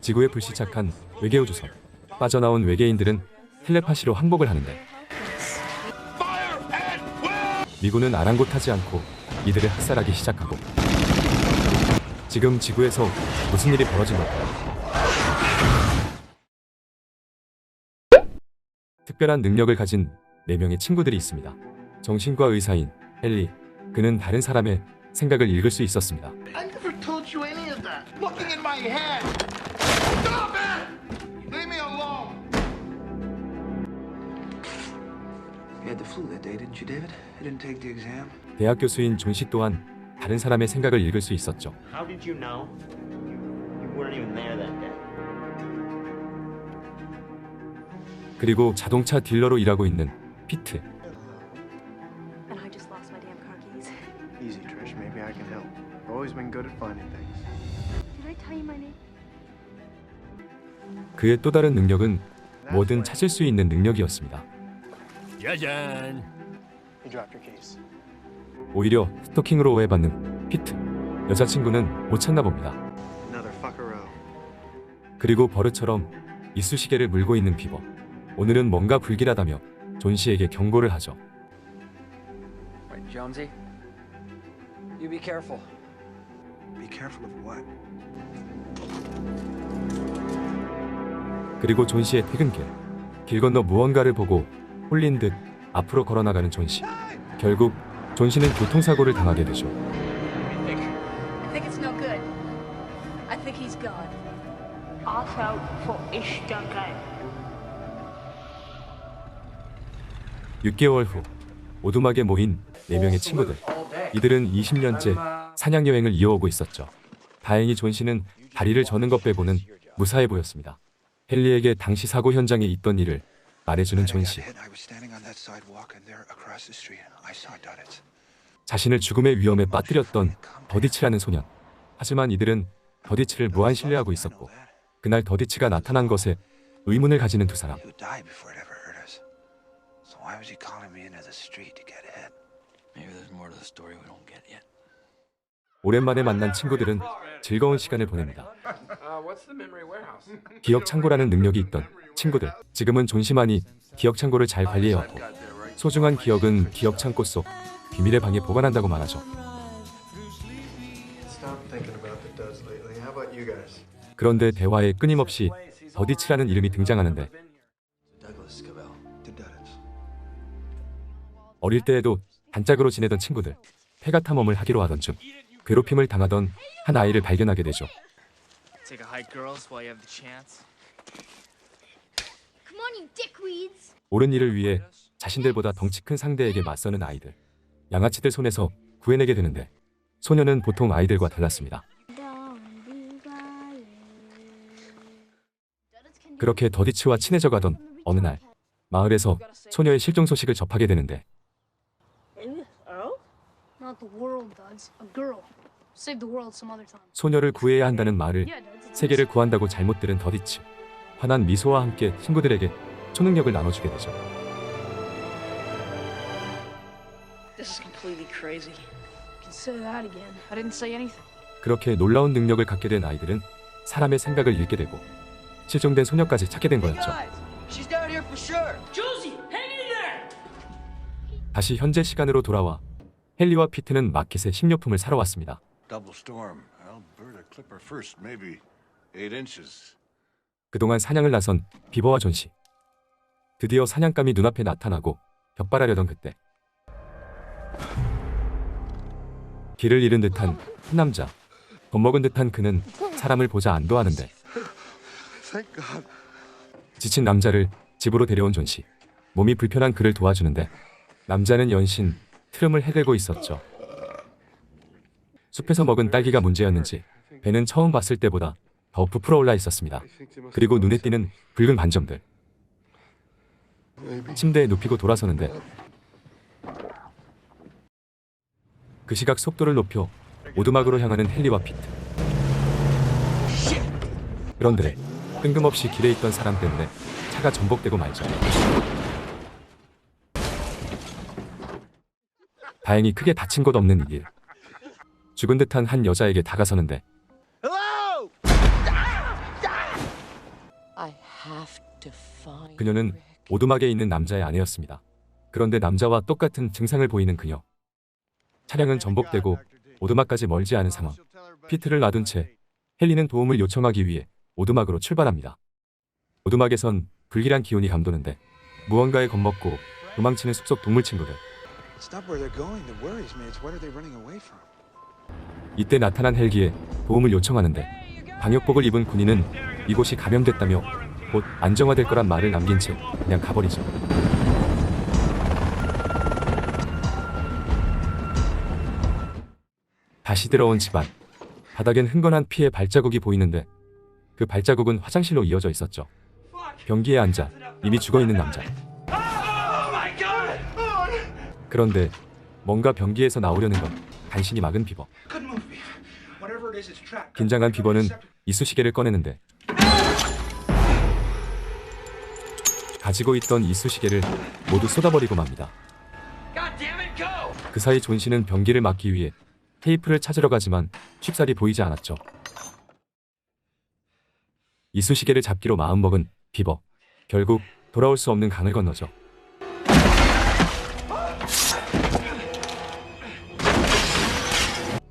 지구에 불시착한 외계우 조선. 빠져나온 외계인들은 텔레파시로 항복을 하는데 미군은 아랑곳하지 않고 이들을 학살하기 시작하고 지금 지구에서 무슨 일이 벌어진 걸까요? 특별한 능력을 가진 4명의 친구들이 있습니다. 정신과 의사인 헨리. 그는 다른 사람의 생각을 읽을 수 있었습니다. Looking in my head. Stop it! Leave me alone. You had the flu that day, didn't you, David? You didn't take the exam? 대학 교수인 존씨 또한 다른 사람의 생각을 읽을 수 있었죠. How did you know? You, you weren't even there that day. 그리고 자동차 딜러로 일하고 있는 피트. And I just lost my damn car keys. Easy, Trish. Maybe I can help. I've always been good at finding things. 그의 또 다른 능력은 뭐든 찾을 수 있는 능력이었습니다. You dropped your keys. 오히려 스토킹으로 오해받는 피트. 여자친구는 못 찾나 봅니다. 그리고 버릇처럼 이쑤시개를 물고 있는 비버. 오늘은 뭔가 불길하다며 존 씨에게 경고를 하죠. Right, Jonesy? You be careful. Be careful of what? 그리고 존 씨의 퇴근길. 길 건너 무언가를 보고 홀린 듯 앞으로 걸어나가는 존 씨. 결국 존 씨는 교통사고를 당하게 되죠. I think it's no good. I think he's gone. Also for Ishtagan. 6개월 후 오두막에 모인 4명의 친구들. 이들은 20년째 사냥 여행을 이어오고 있었죠. 다행히 존 씨는 다리를 저는 것 빼고는 무사해 보였습니다. 헨리에게 당시 사고 현장에 있던 일을 말해주는 존 씨. 자신을 죽음의 위험에 빠뜨렸던 더디치라는 소년. 하지만 이들은 더디치를 무한 신뢰하고 있었고 그날 더디치가 나타난 것에 의문을 가지는 두 사람. Maybe there's more to the story we don't get yet. 오랜만에 만난 친구들은 즐거운 시간을 보냅니다. 기억 창고라는 능력이 있던 친구들. 지금은 존시만이 기억 창고를 잘 관리해왔고 소중한 기억은 기억 창고 속 비밀의 방에 보관한다고 말하죠. 그런데 대화에 끊임없이 더디치라는 이름이 등장하는데. 어릴 때에도 단짝으로 지내던 친구들 폐가 탐험을 하기로 하던 중 괴롭힘을 당하던 한 아이를 발견하게 되죠. Take a hike, girls, while you have the chance. Come on, you dickweeds. 옳은 일을 위해 자신들보다 덩치 큰 상대에게 맞서는 아이들. 양아치들 손에서 구해내게 되는데 소녀는 보통 아이들과 달랐습니다. 그렇게 더디치와 친해져가던 어느 날 마을에서 소녀의 실종 소식을 접하게 되는데 Not the world, Duds. A girl. Save the world some other time. 소녀를 구해야 한다는 말을 세계를 구한다고 잘못 들은 더디치. 환한 미소와 함께 친구들에게 초능력을 나눠주게 되죠. This is completely crazy. You can say that again. I didn't say anything. 그렇게 놀라운 능력을 갖게 된 아이들은 사람의 생각을 읽게 되고 실종된 소녀까지 찾게 된 거였죠. She's down here for sure. Josie, hang in there! 다시 현재 시간으로 돌아와 헨리와 피트는 마켓에 식료품을 사러 왔습니다. 그동안 사냥을 나선 비버와 존 씨. 드디어 사냥감이 눈앞에 나타나고 격발하려던 그때 길을 잃은 듯한 한 남자. 겁먹은 듯한 그는 사람을 보자 안도하는데. 지친 남자를 집으로 데려온 존 씨. 몸이 불편한 그를 도와주는데 남자는 연신 트름을 해대고 있었죠. 숲에서 먹은 딸기가 문제였는지 배는 처음 봤을 때보다 더 부풀어 올라 있었습니다. 그리고 눈에 띄는 붉은 반점들. 침대에 눕히고 돌아서는데 그 시각 속도를 높여 오두막으로 향하는 헨리와 피트. 그런데 뜬금없이 길에 있던 사람 때문에 차가 전복되고 말죠. 다행히 크게 다친 것 없는 이길 죽은 듯한 한 여자에게 다가서는데 그녀는 오두막에 있는 남자의 아내였습니다. 그런데 남자와 똑같은 증상을 보이는 그녀. 차량은 전복되고 오두막까지 멀지 않은 상황. 피트를 놔둔 채 헨리는 도움을 요청하기 위해 오두막으로 출발합니다. 오두막에선 불길한 기운이 감도는데 무언가에 겁먹고 도망치는 숲속 동물 친구들. 이때 나타난 헬기에 도움을 요청하는데 방역복을 입은 군인은 이곳이 감염됐다며 곧 안정화될 거란 말을 남긴 채 그냥 가버리죠. 다시 들어온 집안. 바닥엔 흥건한 피의 발자국이 보이는데 그 발자국은 화장실로 이어져 있었죠. 변기에 앉아 이미 죽어 있는 남자. 그런데 뭔가 변기에서 나오려는 건 간신히 막은 비버. 긴장한 비버는 이쑤시개를 꺼내는데 가지고 있던 이쑤시개를 모두 쏟아버리고 맙니다. 그 사이 존 씨는 변기를 막기 위해 테이프를 찾으러 가지만 쉽사리 보이지 않았죠. 이쑤시개를 잡기로 마음먹은 비버. 결국 돌아올 수 없는 강을 건너죠.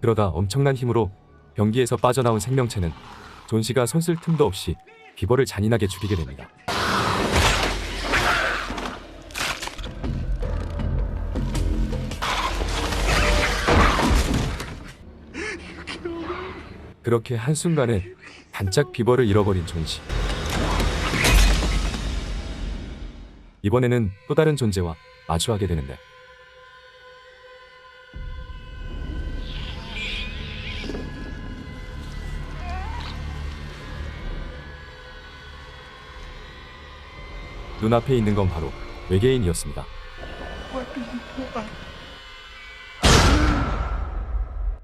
그러다 엄청난 힘으로 변기에서 빠져나온 생명체는 존 씨가 손쓸 틈도 없이 비버를 잔인하게 죽이게 됩니다. 그렇게 한순간에 반짝 비버를 잃어버린 존 씨. 이번에는 또 다른 존재와 마주하게 되는데 눈앞에 있는 건 바로 외계인이었습니다.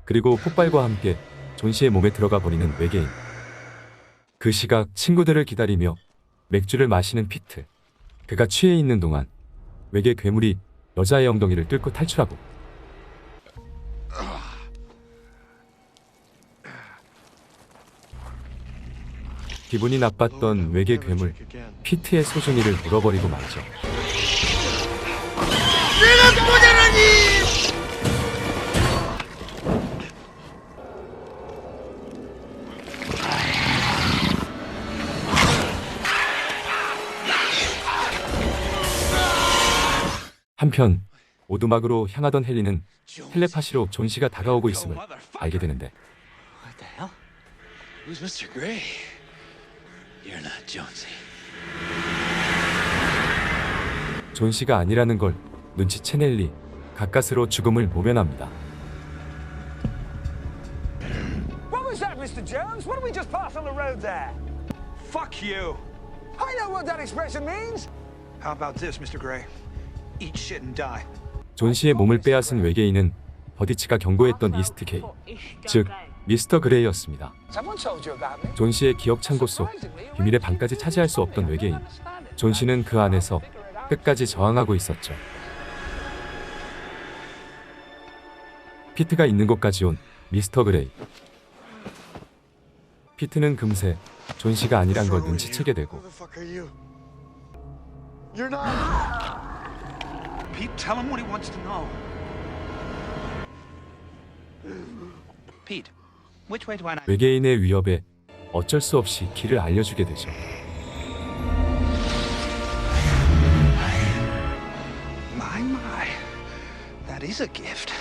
그리고 폭발과 함께 존 씨의 몸에 들어가 버리는 외계인. 그 시각 친구들을 기다리며 맥주를 마시는 피트. 그가 취해 있는 동안 외계 괴물이 여자의 엉덩이를 뚫고 탈출하고 기분이 나빴던 외계 괴물 피트의 소중이를 물어버리고 말죠. 한편 오두막으로 향하던 헬리는 텔레파시로 존 씨가 다가오고 있음을 알게 되는데? Who's Mr. Gray? You're not Jonesy. 존 씨가 아니라는 걸 눈치챈 헬리 가까스로 죽음을 모면합니다. What was that, Mr. Jones? What did we just pass on the road there? Fuck you. I know what that expression means. How about this, Mr. Gray? Eat shit and die. 존 씨의 몸을 빼앗은 외계인은 버디치가 경고했던 이스트 게이, 즉 미스터 그레이였습니다. 존 씨의 기억 창고 속 비밀의 방까지 차지할 수 없던 외계인. 존 씨는 그 안에서 끝까지 저항하고 있었죠. 피트가 있는 곳까지 온 미스터 그레이. 피트는 금세 존 씨가 아니란 걸 눈치채게 되고 Who the fuck are you? You're not. Pete, tell him what he wants to know. Pete, 외계인의 위협에 어쩔 수 없이 길을 알려주게 되죠. My, my. That is a gift.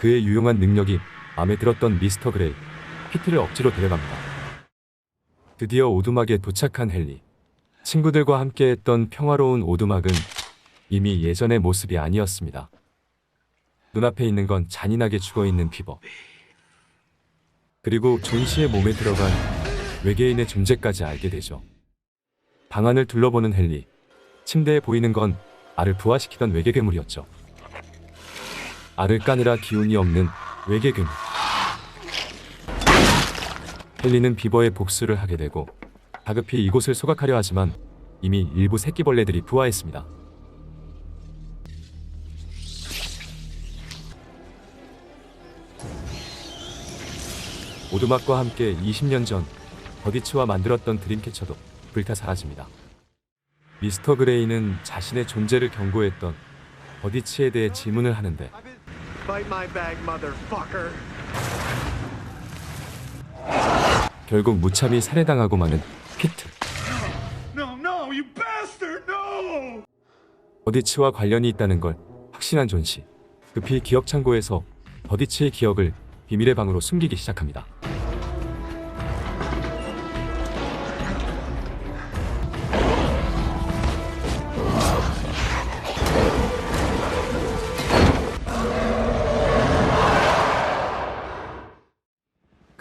그의 유용한 능력이 마음에 들었던 미스터 그레이, 피트를 억지로 데려갑니다. 드디어 오두막에 도착한 헨리. 친구들과 함께 했던 평화로운 오두막은 이미 예전의 모습이 아니었습니다. 눈앞에 있는 건 잔인하게 죽어있는 비버. 그리고 존 씨의 몸에 들어간 외계인의 존재까지 알게 되죠. 방안을 둘러보는 헨리. 침대에 보이는 건 알을 부화시키던 외계 괴물이었죠. 알을 까느라 기운이 없는 외계 괴물. 헨리는 비버의 복수를 하게 되고 다급히 이곳을 소각하려 하지만 이미 일부 새끼벌레들이 부화했습니다. 오두막과 함께 20년 전 버디츠와 만들었던 드림캐쳐도 불타 사라집니다. 미스터 그레이는 자신의 존재를 경고했던 버디치에 대해 질문을 하는데. 결국 무참히 살해당하고 마는 피트. 버디치와 관련이 있다는 걸 확신한 존 씨. 급히 기억 창고에서 버디치의 기억을 비밀의 방으로 숨기기 시작합니다.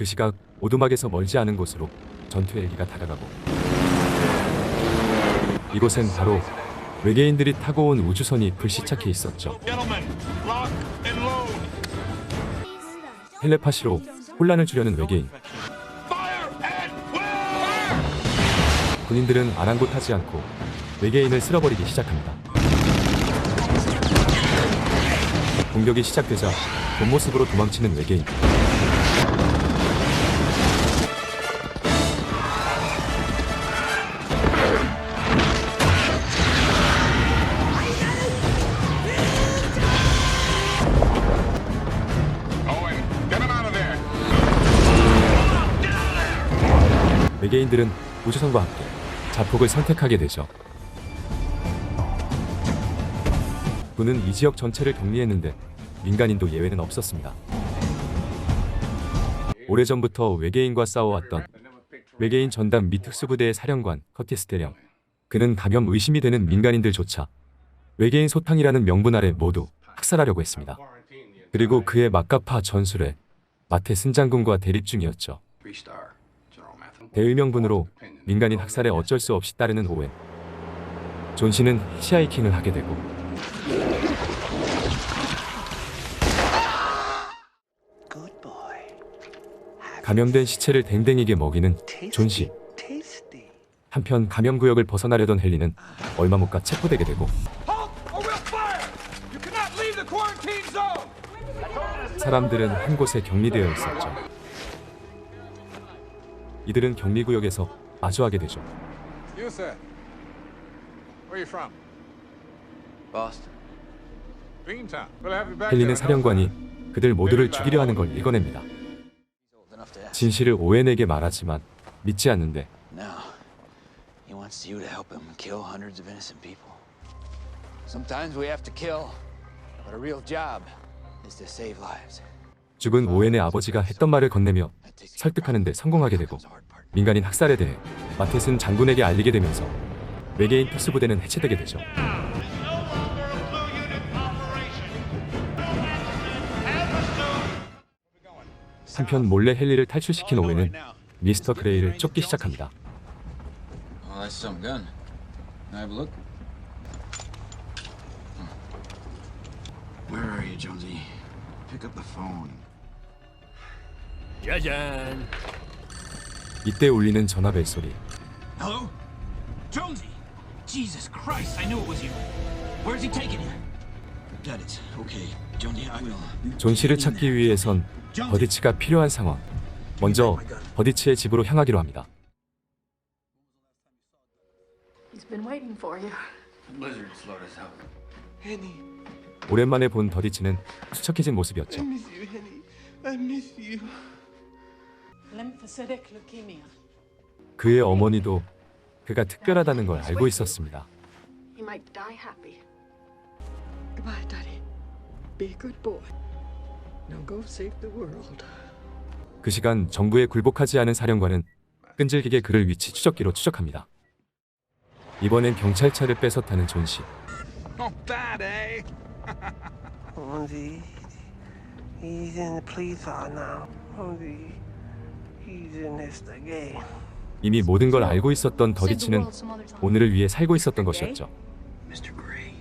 그 시각 오두막에서 멀지 않은 곳으로 전투 헬기가 다가가고 이곳엔 바로 외계인들이 타고 온 우주선이 불시착해 있었죠. 텔레파시로 혼란을 주려는 외계인. 군인들은 아랑곳하지 않고 외계인을 쓸어버리기 시작합니다. 공격이 시작되자 본 모습으로 도망치는 외계인. 외계인들은 우주선과 함께 자폭을 선택하게 되죠. 군은 이 지역 전체를 격리했는데 민간인도 예외는 없었습니다. 오래전부터 외계인과 싸워왔던 외계인 전담 미 특수부대의 사령관 커티스 대령. 그는 감염 의심이 되는 민간인들조차 외계인 소탕이라는 명분 아래 모두 학살하려고 했습니다. 그리고 그의 막가파 전술에 마테슨 장군과 대립 중이었죠. 대의명분으로 민간인 학살에 어쩔 수 없이 따르는 오웬. 존 씨는 히치하이킹을 하게 되고. 감염된 시체를 댕댕이게 먹이는 존 씨. 한편 감염 구역을 벗어나려던 헨리는 얼마 못 가 체포되게 되고! 사람들은 한 곳에 격리되어 있었죠. 이들은 격리 구역에서 마주하게 되죠. You sir. Where you from? Boston. Beantown. We'll have you back 헨리는 사령관이. 그들 모두를 죽이려 하는 걸 읽어냅니다. Old enough to ask. 진실을 오웬에게 말하지만 믿지 않는데 Now, he wants you to help him kill hundreds of innocent people. Sometimes we have to kill, but a real job is to save lives. 죽은 오웬의 아버지가 했던 말을 건네며 설득하는 데 성공하게 되고 민간인 학살에 대해 마텟은 장군에게 알리게 되면서 외계인 특수부대는 해체되게 되죠. 한편 몰래 헨리를 탈출시킨 오웬은 미스터 그레이를 쫓기 시작합니다. That's some gun. Can I have a look? Where are you, Jonesy? Pick up the phone. 이때 울리는 전화벨 소리. Hello? Jonesy! Jesus Christ, I knew it was you. Where's he taking you? Got it. Okay, Jonesy, I will. 존 씨를 찾기 위해선 버디치가 필요한 상황. 먼저 버디치의 집으로 향하기로 합니다. He's been waiting for you. Blizzard slowed us out. 오랜만에 본 더디치는 수척해진 모습이었죠. Lymphocytic leukemia. 그의 어머니도 그가 특별하다는 걸 알고 있었습니다. He might die happy. Goodbye, Daddy. Be a good boy. Now go save the world. 그 시간 정부에 굴복하지 않은 사령관은 끈질기게 그를 위치 추적기로 추적합니다. 이번엔 경찰차를 뺏어 타는 존 씨. Not bad, eh? Only he's in the police are now. Only 이미 모든 걸 알고 있었던 더디치는 오늘을 위해 살고 있었던 것이었죠. Mr. Gray.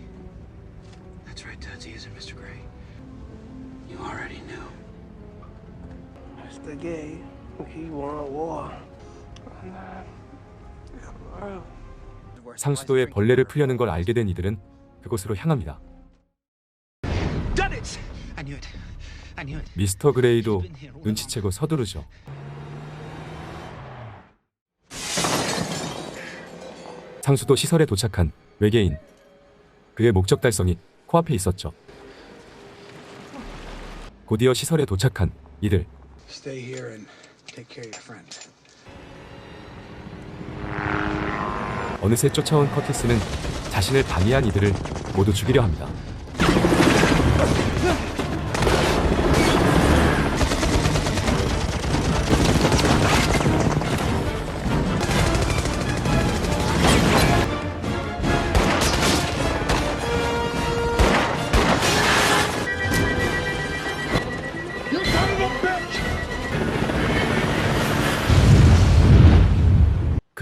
That's right, Tudsy, is it Mr. Gray? You already knew. Mr. Gay, he want war. 상수도에 벌레를 풀려는 걸 알게 된 이들은 그곳으로 향합니다. Done it! I knew it. I knew it. 미스터 그레이도 눈치채고 서두르죠. 상수도 시설에 도착한 외계인. 그의 목적 달성이 코앞에 있었죠. 곧이어 시설에 도착한 이들. Stay here and take care of your friend. 어느새 쫓아온 커티스는 자신을 방해한 이들을 모두 죽이려 합니다.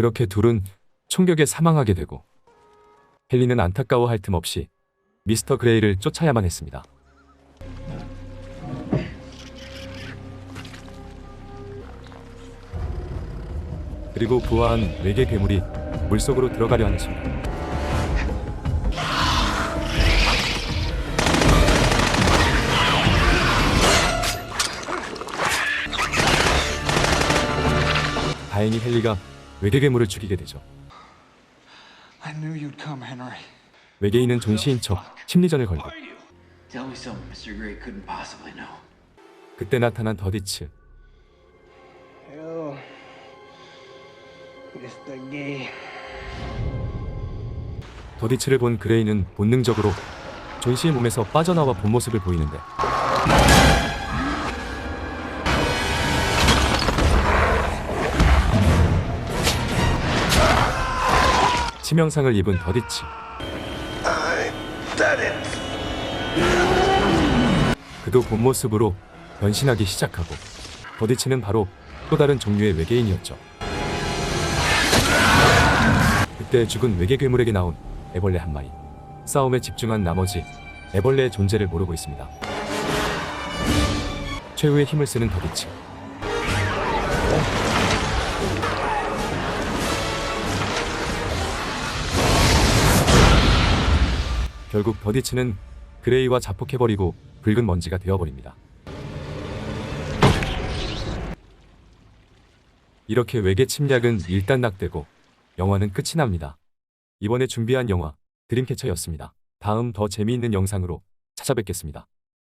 그렇게 둘은 총격에 사망하게 되고 헨리는 안타까워할 틈 없이 미스터 그레이를 쫓아야만 했습니다. 그리고 부화한 외계 괴물이 물속으로 들어가려 하는 순간 다행히 헨리가 외계 괴물을 죽이게 되죠. 외계인은 존시인 척 심리전을 걸고. 그때 나타난 더디츠. 더디츠를 본 그레이는 본능적으로 존 씨의 몸에서 빠져나와 본 모습을 보이는데 치명상을 입은 it. 그도 본 모습으로 변신하기 시작하고 더디츠는 바로 또 다른 종류의 외계인이었죠. 그때 죽은 외계 괴물에게 나온 애벌레 한 마리. 싸움에 집중한 나머지 애벌레의 존재를 모르고 있습니다. 최후의 힘을 쓰는 더디츠. 결국 더디츠는 그레이와 자폭해버리고 붉은 먼지가 되어버립니다. 이렇게 외계 침략은 일단락되고 영화는 끝이 납니다. 이번에 준비한 영화 드림캐쳐였습니다. 다음 더 재미있는 영상으로 찾아뵙겠습니다.